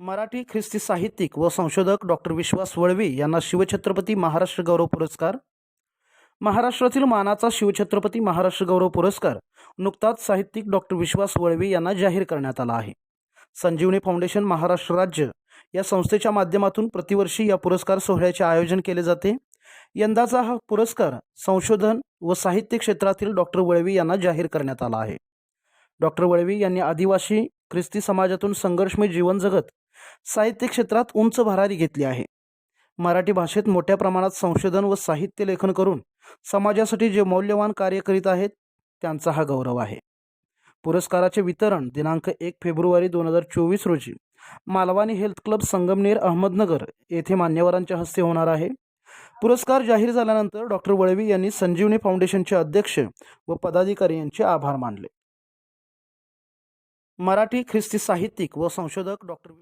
मराठी ख्रिस्ती साहित्यिक व संशोधक डॉक्टर विश्वास वळवी यांना शिवछत्रपती महाराष्ट्र गौरव पुरस्कार. महाराष्ट्रातील मानाचा शिवछत्रपती महाराष्ट्र गौरव पुरस्कार नुकताच साहित्यिक डॉक्टर विश्वास वळवी यांना जाहीर करण्यात आला आहे. संजीवनी फाउंडेशन महाराष्ट्र राज्य या संस्थेच्या माध्यमातून प्रतिवर्षी या पुरस्कार सोहळ्याचे आयोजन केले जाते. यंदाचा हा पुरस्कार संशोधन व साहित्य क्षेत्रातील डॉक्टर वळवी यांना जाहीर करण्यात आला आहे. डॉक्टर वळवी यांनी आदिवासी ख्रिस्ती समाजातून संघर्षमय जीवन जगत साहित्य क्षेत्रात उंच भरारी घेतली आहे. मराठी भाषेत मोठ्या प्रमाणात संशोधन व साहित्य लेखन करून समाजासाठी जे मौल्यवान कार्य करीत आहेत त्यांचा हा गौरव आहे. पुरस्काराचे वितरण दिनांक एक फेब्रुवारी दोन हजार चोवीस रोजी मालवानी हेल्थ क्लब संगमनेर अहमदनगर येथे मान्यवरांच्या हस्ते होणार आहे. पुरस्कार जाहीर झाल्यानंतर डॉक्टर वळवी यांनी संजीवनी फाउंडेशनचे अध्यक्ष व पदाधिकारी यांचे आभार मानले. मराठी ख्रिस्ती साहित्यिक व संशोधक डॉक्टर